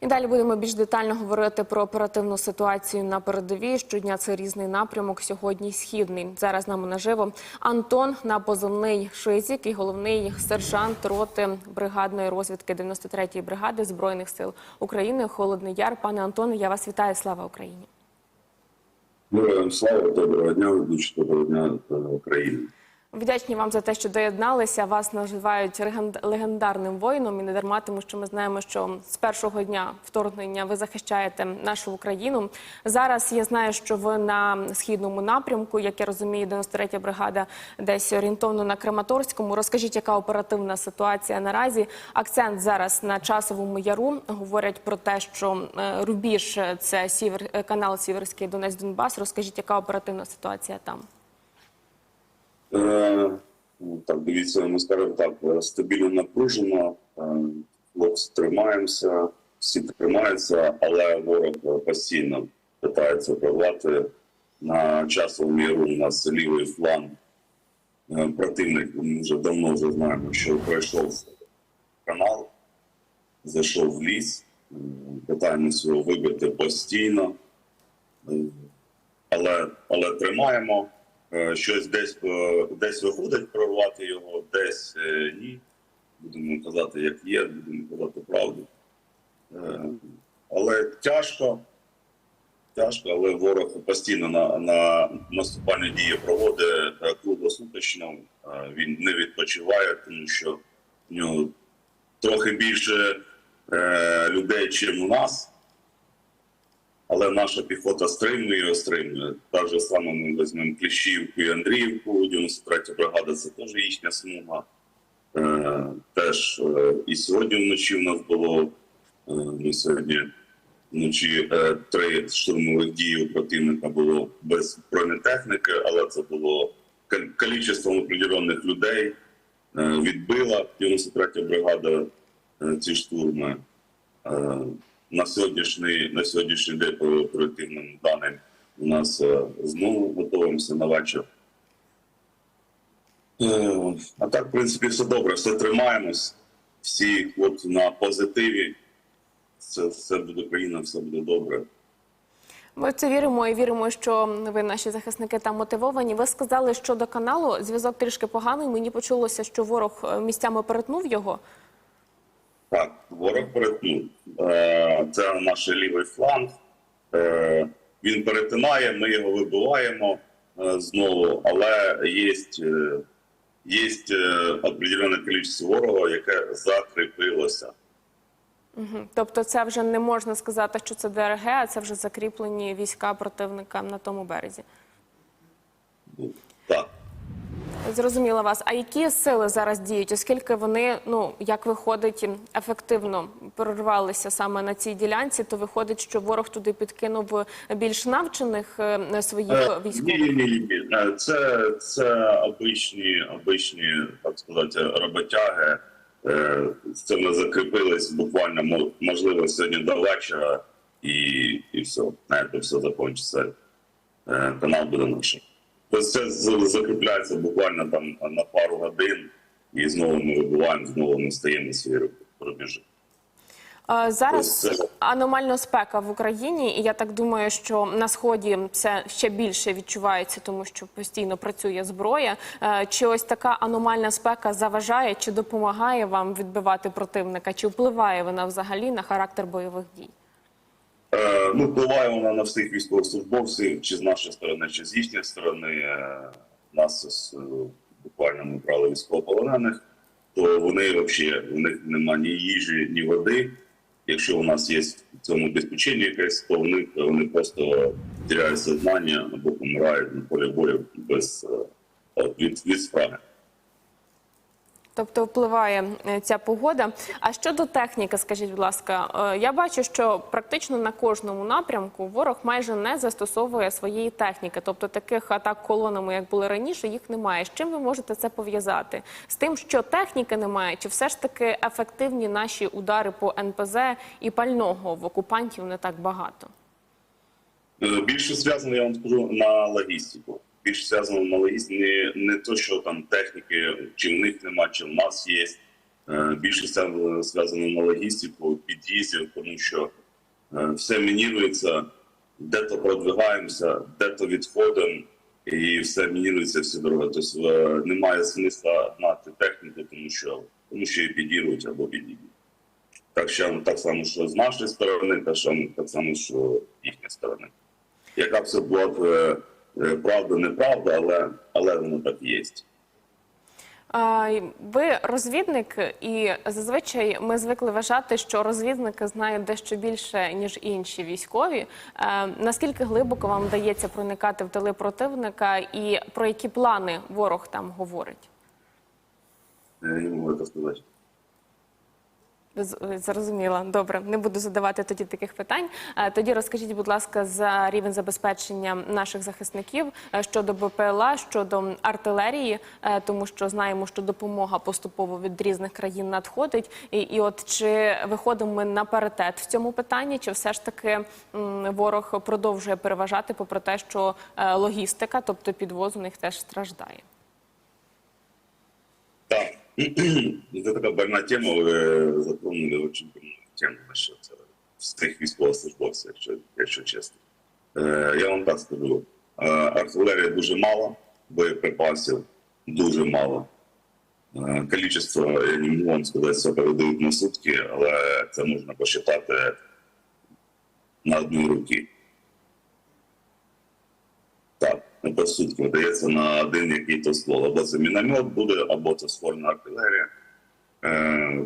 І далі будемо більш детально говорити про оперативну ситуацію на передовій. Щодня це різний напрямок. Сьогодні східний. Зараз нами наживо Антон на позивний Шизік і головний сержант роти бригадної розвідки 93-ї бригади збройних сил України. Холодний Яр. Пане Антоне, я вас вітаю. Слава Україні! Слава, доброго дня, доброго дня Україні. Вдячні вам за те, що доєдналися. Вас називають легенд- легендарним воїном і не дарма, тому що ми знаємо, що з першого дня вторгнення ви захищаєте нашу Україну. Зараз я знаю, що ви на східному напрямку, як я розумію, 93-я бригада десь орієнтовно на Краматорському. Розкажіть, яка оперативна ситуація наразі? Акцент зараз на часовому яру. Говорять про те, що е, рубіж е, це сівер е, канал Сіверський Донець Донбас. Розкажіть, яка оперативна ситуація там? Е, ну, так, дивіться, ми скажемо так, е, стабільно напружено, е, хлопці тримаємося, всі тримаються, але ворог постійно питається прорвати. На часовому яру у нас лівий фланг противник, ми вже давно вже знаємо, що пройшов канал, зайшов в ліс, питаємося його вибити постійно. Але, але тримаємо. Е, Щось десь е, десь виходить прорвати його, десь е, ні. Будемо казати, як є, будемо казати правду. Але тяжко, тяжко, але ворог постійно на, на наступальні дії проводить круглосуточно. Він не відпочиває, тому що в нього трохи більше людей, ніж у нас. Але наша піхота стримує, стримує. Так же саме ми візьмемо Кліщівку і Андріївку, 93 бригада це теж їхня смуга. Е, теж е, і сьогодні вночі в нас було е, ми сьогодні вночі е, три штурмових дії у противника було без бронетехніки, але це було кіль- кількістю определених людей. Е, відбила 93 бригада е, ці штурми. Е, на сьогоднішній на сьогоднішній день по оперативним даним у нас е, знову готуємося на вечір. Е, А так, в принципі, все добре, все тримаємось. Всі от на позитиві. Все, все буде Україна, все буде добре. Ми в це віримо і віримо, що ви, наші захисники, там мотивовані. Ви сказали, що до каналу зв'язок трішки поганий. Мені почулося, що ворог е, місцями перетнув його. Так, ворог перетнув. Е, Це наш лівий фланг. Е, Він перетинає, ми його вибиваємо е, знову, але є, є определене кількість ворога, яке закріпилося. Тобто, це вже не можна сказати, що це ДРГ, а це вже закріплені війська противника на тому березі. Так. Зрозуміла вас. А які сили зараз діють? Оскільки вони, ну як виходить, ефективно прорвалися саме на цій ділянці, то виходить, що ворог туди підкинув більш навчених е, своїх Е, військових. Ні, ні, ні, ні. Е, Це, це обичні, обичні, так сказати, роботяги. Це ми закріпились буквально, мо- можливо, сьогодні до вечора, і, і все. На це все закінчиться. Канал буде наш. Це закріпляється буквально там на пару годин, і знову ми вибиваємо, знову ми стаємо на свої рубежі. Е, Зараз аномальна спека в Україні, і я так думаю, що на сході це ще більше відчувається, тому що постійно працює зброя. Е, Чи ось така аномальна спека заважає, чи допомагає вам відбивати противника, чи впливає вона взагалі на характер бойових дій? Е, Ну, впливає вона на всіх військовослужбовців, чи з нашої сторони, чи з їхньої сторони. Е, Нас е, буквально ми брали військовополонених, то вони взагалі у них немає ні їжі, ні води. Якщо у нас є в цьому безпечення якесь, то в них вони просто теряють сознання або помирають на полі бою без е, від, від спраги. Тобто впливає е, ця погода. А щодо техніки, скажіть, будь ласка, е, я бачу, що практично на кожному напрямку ворог майже не застосовує своєї техніки. Тобто таких атак колонами, як були раніше, їх немає. З чим ви можете це пов'язати? З тим, що техніки немає, чи все ж таки ефективні наші удари по НПЗ і пального в окупантів не так багато? Е, Більше зв'язано, я вам скажу, на логістику. Більше зв'язано логістику. Не, не то, що там техніки, чи в них нема, чи в нас є. Е, Більшість е, зв'язано на логістику, під'їздів, тому що е, все мінірується, де-то продвигаємося, де-то відходимо, і все мінірується, всі дороги. Тобто немає смисла гнати техніку, тому що, тому що її підірвуть або підійдуть. Так так само, що з нашої сторони, так, що, так само, що з їхньої сторони. Яка б це була б правда, неправда, але, але воно так є. Ви розвідник, і зазвичай ми звикли вважати, що розвідники знають дещо більше ніж інші військові. Е, Наскільки глибоко вам вдається проникати в тили противника, і про які плани ворог там говорить? Я не можу сказати. Зрозуміла. Добре, не буду задавати тоді таких питань. Е, Тоді розкажіть, будь ласка, за рівень забезпечення наших захисників е, щодо БПЛА, щодо артилерії, е, тому що знаємо, що допомога поступово від різних країн надходить. І, і от чи виходимо ми на паритет в цьому питанні, чи все ж таки ворог продовжує переважати, попри те, що логістика, тобто підвоз у них теж страждає? Це така больна тема, ви затронули дуже больну тему насчет е, всіх військовослужбовців, якщо, якщо чесно. Е, я вам так скажу. Е, артилерії дуже мало, боєприпасів дуже мало. Е, я не можу вам сказати, що передають на сутки, але це можна посчитати на одній руки. Так, на по сутки видається на один який-то ствол. Або це міномет буде, або це ствольна артилерія. Е,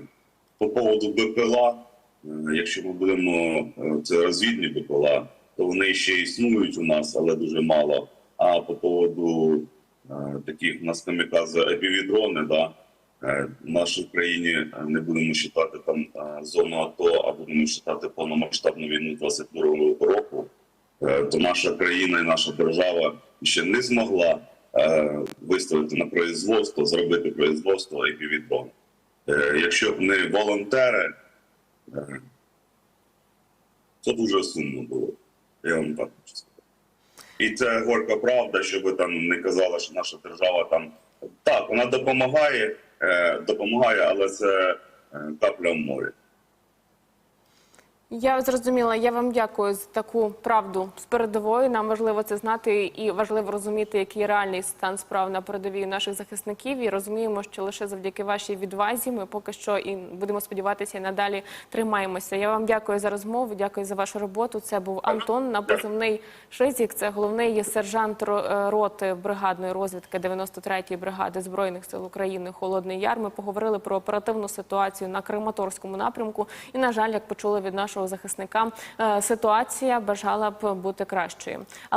по поводу БПЛА, е, якщо ми будемо е, це розвідні БПЛА, то вони ще існують у нас, але дуже мало. А по поводу таких у нас камікази епівідрони, да, в нашій країні не будемо вважати там зону АТО, а будемо вважати повномасштабну війну 22 року то наша країна і наша держава ще не змогла е, виставити на производство, зробити производство і піввідбон. Е, якщо б не волонтери, е, це дуже сумно було. Я вам так хочу сказати. І це горька правда, щоб ви там не казали, що наша держава там так, вона допомагає, е, допомагає, але це е, капля в морі. Я зрозуміла. Я вам дякую за таку правду з передової. Нам важливо це знати і важливо розуміти, який реальний стан справ на передовій наших захисників. І розуміємо, що лише завдяки вашій відвазі ми поки що і будемо сподіватися і надалі тримаємося. Я вам дякую за розмову. Дякую за вашу роботу. Це був Антон на позивний Шизік. Це головний сержант е, роти бригадної розвідки 93-ї бригади збройних сил України Холодний Яр. Ми поговорили про оперативну ситуацію на Краматорському напрямку. І на жаль, як почули від нашого захисника, е, ситуація бажала б бути кращою.